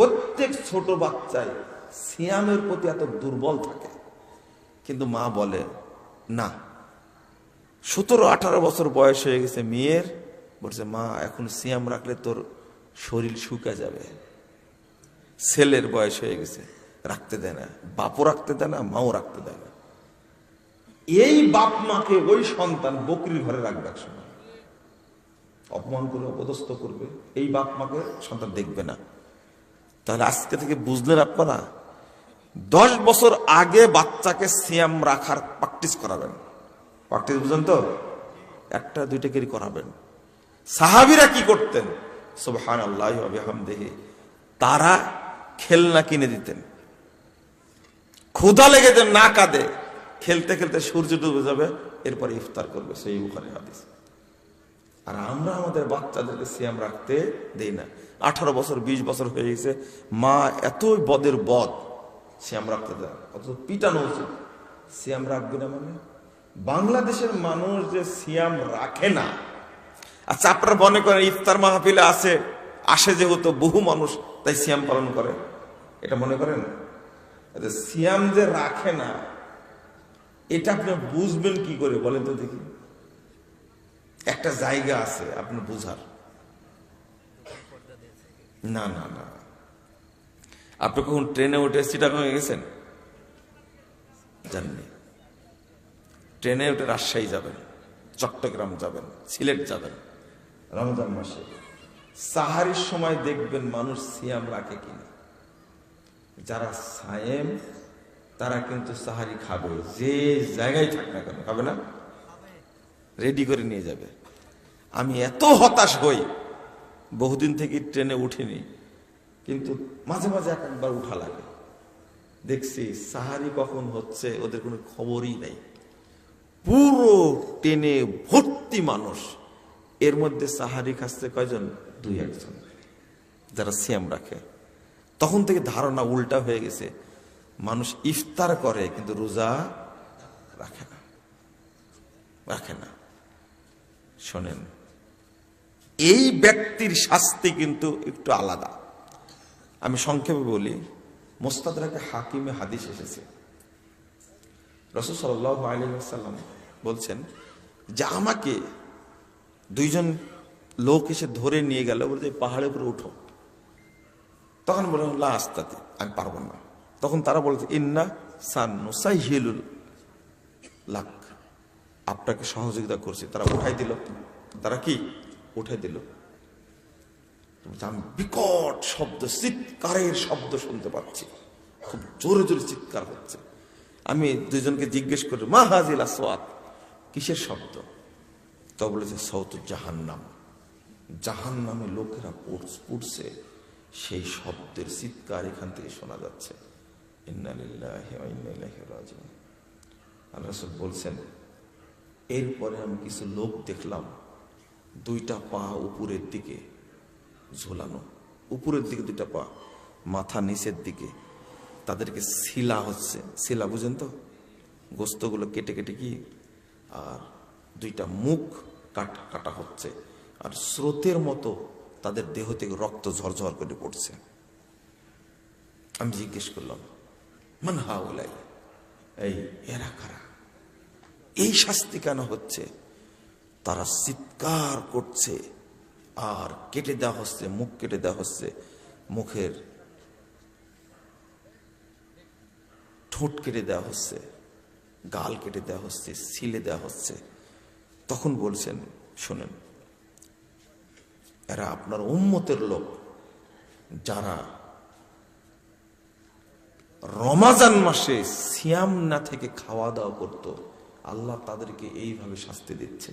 প্রত্যেক ছোট বাচ্চায় সিয়ামের প্রতি এত দুর্বল থাকে। কিন্তু মা বলে, না। সতেরো, আঠারো বছর বয়স হয়ে গেছে মেয়ের। বলছে, মা, এখন সিয়াম রাখলে তোর শরীর শুকা যাবে। ছেলের বয়স হয়ে গেছে, রাখতে দেয় না। বাপও রাখতে দেয় না, মাও রাখতে দেয় না। এই বাপ মাকে ওই সন্তান বকরির ঘরে রাখবে এক সময়। অপমান করে, অপদস্থ করবে। এই বাপ মাকে সন্তান দেখবে না। তাহলে আজকে থেকে বুঝলেন আপনারা, দশ বছর আগে বাচ্চাকে সিয়াম রাখার প্র্যাকটিস করাবেন। প্র্যাকটিস বুঝলেন তো? একটা, দুইটা কেরি করাবেন। সাহাবিরা কি করতেন? সুবহান আল্লাহ হামদেহি তারা খেলনা কিনে দিতেন। ক্ষুধা লেগে যে না কাঁদে, খেলতে খেলতে সূর্য ডুবে যাবে, এরপরে ইফতার করবে, সেই বুখারি হাদিস। আর আমরা আমাদের বাচ্চাদেরকে সিয়াম রাখতে দেই না। আঠারো বছর ২০ বছর হয়ে গেছে মা এতই বদের বদ সিয়াম রাখতে দেয় অত পিটানো উচিত। সিয়াম রাখবে না মানে? বাংলাদেশের মানুষ যে সিয়াম রাখে না। আচ্ছা আপনারা মনে করেন ইফতার মাহফিলে আসে আসে যেহেতু বহু মানুষ তাই সিয়াম পালন করে। এটা মনে করেন? আচ্ছা, সিয়াম যে রাখে না এটা আপনি বুঝবেন কি করে? বলেন তো দেখি। একটা জায়গা আছে আপনি বুঝার। না না না। আপনি কখন ট্রেনে উঠে চিটাগাং গেছেন? জাননি ট্রেনে উঠে রাজশাহী যাবেন, চট্টগ্রাম যাবেন, সিলেট যাবেন, রমজান মাসে। সাহারির সময় দেখবেন মানুষ সিয়াম রাখে কিনা। যারা সায়েম, তারা কিন্তু সাহারি খাবে। যে জায়গায় থাক না কেন, খাবে না? রেডি করে নিয়ে যাবে। আমি এত হতাশ হই, বহুদিন থেকে ট্রেনে উঠিনি, কিন্তু মাঝে মাঝে এক একবার উঠা লাগে। দেখছি সাহারি কখন হচ্ছে, ওদের কোনো খবরই নেই। পুরো ট্রেনে ভর্তি মানুষ। এর মধ্যে সাহারি খাচ্ছে কয়জন? দুই একজন। যারা সিয়াম রাখে। তখন থেকে ধারণা উল্টা হয়ে গেছে। মানুষ ইফতার করে, কিন্তু রোজা রাখে না। রাখে না। শোনেন, এই ব্যক্তির শাস্তি কিন্তু একটু আলাদা। আমি সংক্ষেপে বলি মোস্তাদাকে হাকিমে হাদিস এসেছে। সাল্লাহ আলিয়াল্লাম বলছেন যে আমাকে দুইজন লোক এসে ধরে নিয়ে গেল, বলছে পাহাড়ের উপরে উঠো। তখন বলে, লা আস্তাতে, আমি পারব না। তখন তারা বলছে, ইন্না সাইহিলুল লাক। আপনাকে সহযোগিতা করছে। তারা উঠাই দিল। তারা কি? উঠাই দিল। আমি বিকট শব্দ, চিৎকারের শব্দ শুনতে পাচ্ছি। খুব জোরে জোরে চিৎকার হচ্ছে। আমি দুজনকে জিজ্ঞেস করি, মা হাজিল আসওয়াত কিসের শব্দ? তো বলেছে সৌত জাহান্নাম। জাহান্নামে লোকেরা পড়ছ- সেই শব্দের চিৎকার এখান থেকে শোনা যাচ্ছে। আল্লাহ বলছেন এরপরে আমি কিছু লোক দেখলাম, দুইটা পা উপরের দিকে ঝোলানো। উপরের দিকে দুইটা পা, মাথা নিচের দিকে। তাদেরকে শিলা হচ্ছে। শিলা, বুঝেন তো? গোস্তগুলো কেটে কেটে কি? আর দুইটা মুখ কাট, কাটা হচ্ছে। আর স্রোতের মতো তাদের দেহ থেকে রক্ত ঝরঝর করে পড়ছে। আমি জিজ্ঞেস করলাম, মান হাউলাই? এই, এরা কারা? এই শাস্তি কেন হচ্ছে? তারা চিৎকার করছে, আর কেটে দেওয়া হচ্ছে, মুখ কেটে দেওয়া হচ্ছে, মুখের ঠোঁট কেটে দেওয়া হচ্ছে, গাল কেটে দেওয়া হচ্ছে সিলে দেওয়া হচ্ছে। তখন বলছেন, শোনেন, এরা আপনার উম্মতের লোক, যারা রমাজান মাসে সিয়াম না থেকে খাওয়া দাওয়া করত আল্লাহ তাদেরকে এইভাবে শাস্তি দিচ্ছে।